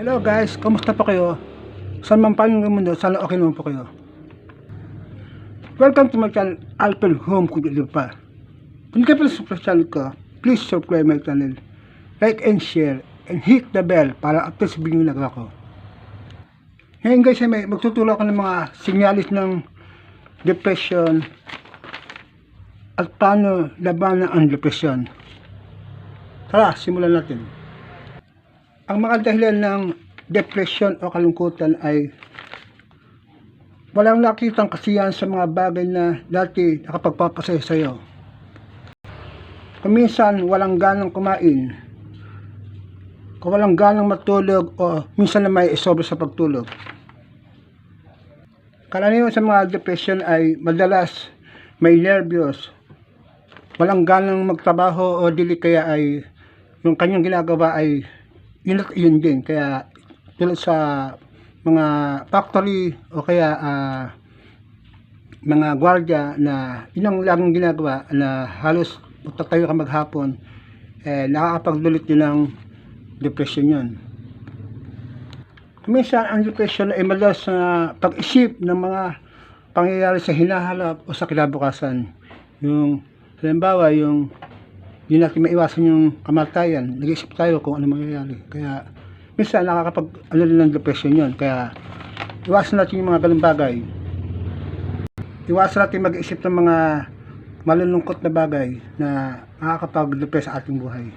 Hello guys, kamusta po kayo? Saan man paano ng mundo, sana okay naman po kayo. Welcome to my channel, Alpen Home Kuya pa. Kung kayo pala sa channel ko, please subscribe my channel, like and share, and hit the bell para update sa video na ko. Ngayon guys, ay may magtuturo ako ng mga sinyalis ng depression at paano labanan ang depression. Tara, simulan natin. Ang mga dahilan ng depression o kalungkutan ay walang nakitang kasiyahan sa mga bagay na dati nakapagpapasaya sa iyo. Kuminsan walang ganang kumain, kung walang ganang matulog o minsan na may isobra sa pagtulog. Karaniwan sa mga depression ay madalas may nervyos, walang ganang magtrabaho o dili kaya ay yung kanyang ginagawa ay yun yun din. Kaya tulad sa mga factory o kaya ah, mga gwardiya na yun ang laging ginagawa na halos magtatayo ka maghapon eh, nakakapagdulot din ng depression yun. Minsan ang depression ay madalas na pag-isip ng mga pangyayari sa hinahalap o sa kinabukasan. Yung halimbawa yung hindi natin maiwasan yung kamatayan. Nag-iisip tayo kung ano mangyayari. Kaya, minsan nakakapag, ano din ng depression yun. Kaya, iwasan natin yung mga ganung bagay. Iwasan natin mag-isip ng mga malulungkot na bagay na nakakapag-depress sa ating buhay.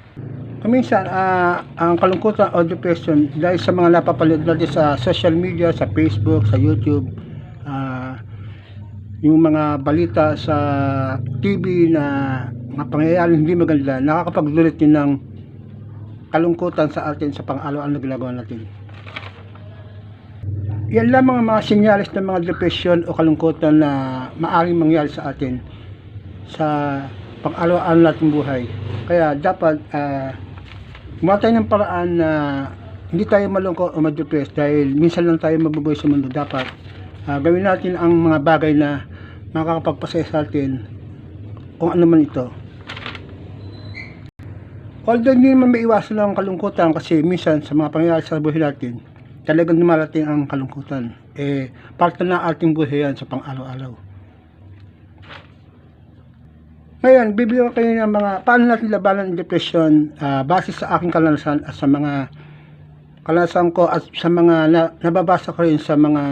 Kung minsan, ah, ang kalungkutan o depression dahil sa mga napapanood natin sa social media, sa Facebook, sa YouTube, ah, yung mga balita sa TV na mga pangyayari hindi maganda, nakakapagdulot din ng kalungkutan sa atin sa pang-araw-araw na ginagawa natin. Yan lamang ang mga sinyalis ng mga depression o kalungkutan na maaaring mangyari sa atin sa pang-araw-araw nating buhay. Kaya dapat uh, gumawa tayo ng paraan na hindi tayo malungkot o ma-depress dahil minsan lang tayo mabubuhay sa mundo. Dapat ah, gawin natin ang mga bagay na makakapagpasaya sa atin kung ano man ito. Although hindi naman maiwasan ang kalungkutan kasi minsan sa mga pangyayari sa buhay natin, talagang dumarating ang kalungkutan. Eh, parte na ating buhay yan sa pang-araw-araw. Ngayon, bibigyan kayo ng mga paano natin labanan ang depression ah, base sa aking kalanasan at sa mga kalanasan ko at sa mga na, nababasa ko rin sa mga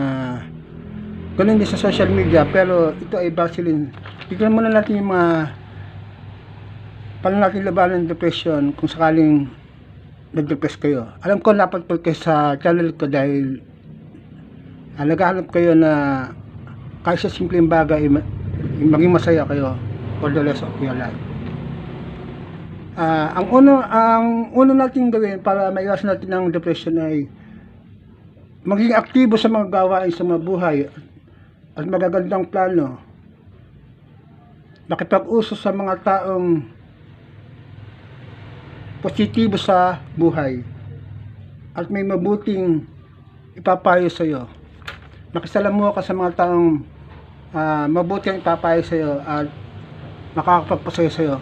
ganun din sa social media pero ito ay base rin. Tignan muna natin yung mga paano natin labanan ang depression kung sakaling nag-depress kayo. Alam ko napagpag kayo sa channel ko dahil ah, naghahanap kayo na kahit sa simpleng bagay ma- maging masaya kayo for the rest of your life. Ah, ang uno ang uno nating gawin para maiwasan natin ang depression ay maging aktibo sa mga gawain sa mga buhay at magagandang plano. Makipag-uso sa mga taong positibo sa buhay at may mabuting ipapayo sa iyo. Makisalamuha ka sa mga taong ah, mabuti ang ipapayo sa iyo at makakapagpasaya sa iyo.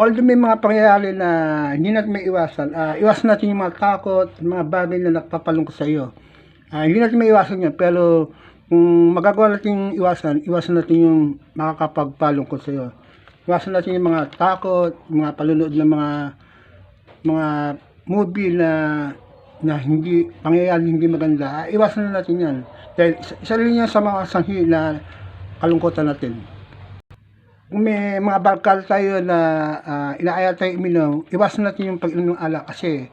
Although may mga pangyayari na hindi natin may iwasan, ah, iwasan natin yung mga takot, mga bagay na nagpapalungkot sa iyo. Ah, hindi natin may iwasan yan, pero kung magagawa natin iwasan, iwasan natin yung makakapagpalungkot sa iyo. Iwasan natin yung mga takot, mga palunood ng mga mga movie na na hindi pangyayari hindi maganda. Ah, iwasan na natin yan. Dahil isa, rin yan sa mga sanhi na kalungkutan natin. Kung may mga barkal tayo na uh, inaaya tayo iminom, iwasan natin yung pag-inom ng alak kasi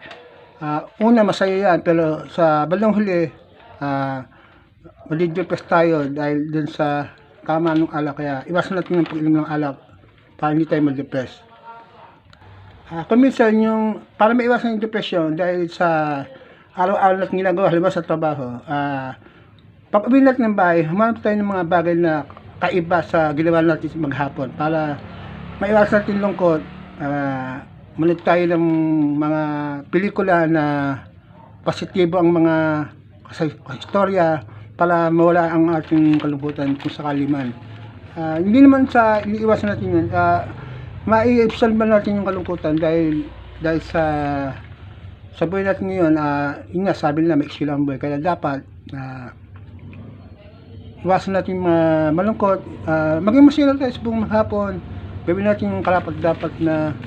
ah, una masaya yan pero sa bandang huli uh, malidepress tayo dahil dun sa kama ng alak kaya iwasan natin yung pag-inom ng alak para hindi tayo ma-depress. Ah, kung minsan yung para maiwasan yung depression dahil sa araw-araw natin ginagawa halimbawa sa trabaho, ah pag uwi natin ng bahay, humanap tayo ng mga bagay na kaiba sa ginawa natin maghapon para maiwasan natin lungkot. Uh, manood tayo ng mga pelikula na positibo ang mga istorya para mawala ang ating kalungkutan kung sakali man. Ah, hindi naman sa iniiwasan natin yun. Uh, maiibsan ba natin yung kalungkutan dahil dahil sa sa buhay natin ngayon, ah, yun nga, sabi nila, may skill ang buhay. Kaya dapat, ah, iwasan natin ma malungkot, ah, maging masaya tayo sa buong hapon. Gawin natin yung karapat dapat na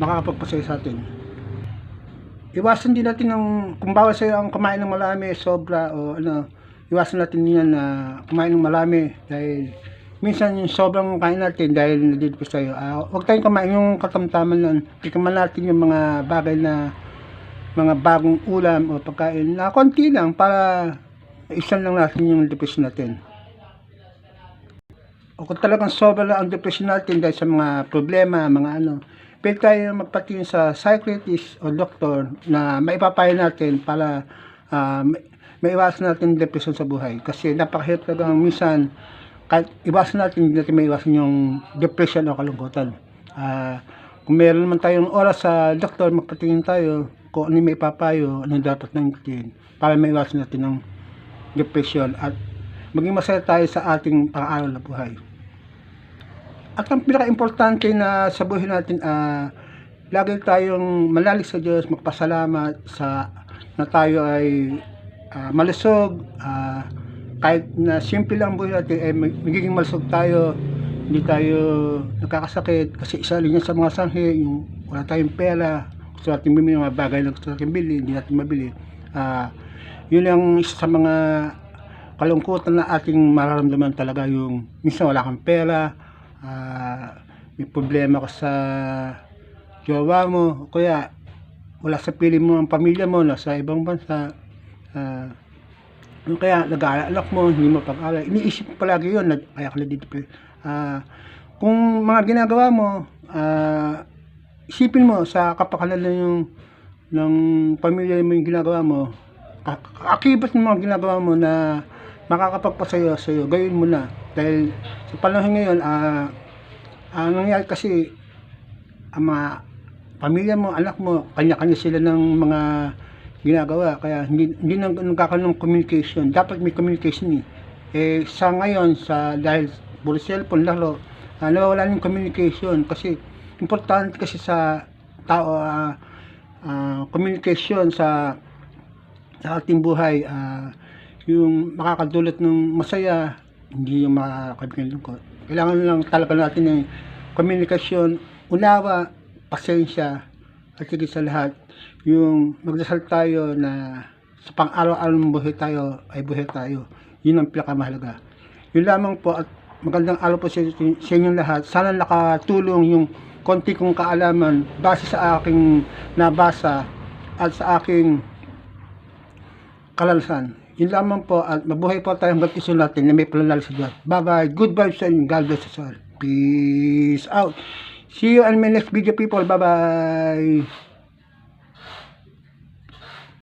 makakapagpasaya sa atin. Iwasan din natin ng, kung bawal sa'yo ang kumain ng malami, sobra, o ano, iwasan natin yan na kumain ng malami dahil minsan sobrang kain natin dahil nadito sa'yo. Ah, huwag tayong kumain yung katamtaman lang. Tikman natin yung mga bagay na mga bagong ulam o pagkain na konti lang para isan lang natin yung depression natin. O kung talagang sobra lang ang depression natin dahil sa mga problema, mga ano, pwede tayo magpatingin sa psychiatrist o doktor na maipapayo natin para ma- maiwasan natin depression sa buhay. Kasi napakahirap talaga minsan kahit iwasan natin, hindi natin maiwasan yung depression o kalungkutan. Ah, kung meron naman tayong oras sa doktor, magpatingin tayo kung ano may papayo, ano dapat nang tingin para maiwasan natin ng depression at maging masaya tayo sa ating pang-araw na buhay. At ang pinaka-importante na sa buhay natin, ah, lagi tayong malalig sa Diyos, magpasalamat sa na tayo ay ah, malusog, ah, kahit na simple lang ang buhay natin, eh, mag- magiging malusog tayo, hindi tayo nagkakasakit, kasi isa rin yan sa mga sanghe, yung wala tayong pera, gusto natin bumili ng mga bagay na gusto natin bili, hindi natin mabili. Ah, yun ang isa sa mga kalungkutan na ating mararamdaman talaga yung minsan wala kang pera, ah, may problema ka sa jowa mo, kaya wala sa pili mo ang pamilya mo, nasa ibang bansa, ah, yung kaya nag-aalak mo, hindi mo pag-alala, iniisip palagi yun, kaya ka dito. Ah, kung mga ginagawa mo, ah, isipin mo sa kapakanan ng yung ng pamilya mo yung ginagawa mo, ak- akibat ng mga ginagawa mo na makakapagpasaya sa iyo, gawin mo na. Dahil sa panahon ngayon, ah, ang nangyari kasi, ang mga pamilya mo, anak mo, kanya-kanya sila ng mga ginagawa. Kaya hindi, hindi nag, nagkakaroon ng communication. Dapat may communication eh. Eh, sa ngayon, sa, dahil puro cellphone, lalo, uh, nawawala ng communication. Kasi, importante kasi sa tao, ah, ah, communication sa sa ating buhay, ah, yung makakadulot ng masaya, hindi yung makakabigyan ng lungkot. Kailangan lang talaga natin ng komunikasyon, unawa, pasensya, at higit sa lahat, yung magdasal tayo na sa pang-araw-araw ng buhay tayo ay buhay tayo. Yun ang pinakamahalaga. Yun lamang po at magandang araw po sa, sa inyong lahat. Sana nakatulong yung konti kong kaalaman base sa aking nabasa at sa aking kalalasan. Yun lamang po at mabuhay po tayong baptiso natin na may planal sa Diyos. Bye-bye. Good vibes and God bless us all. Peace out. See you on my next video people. Bye-bye.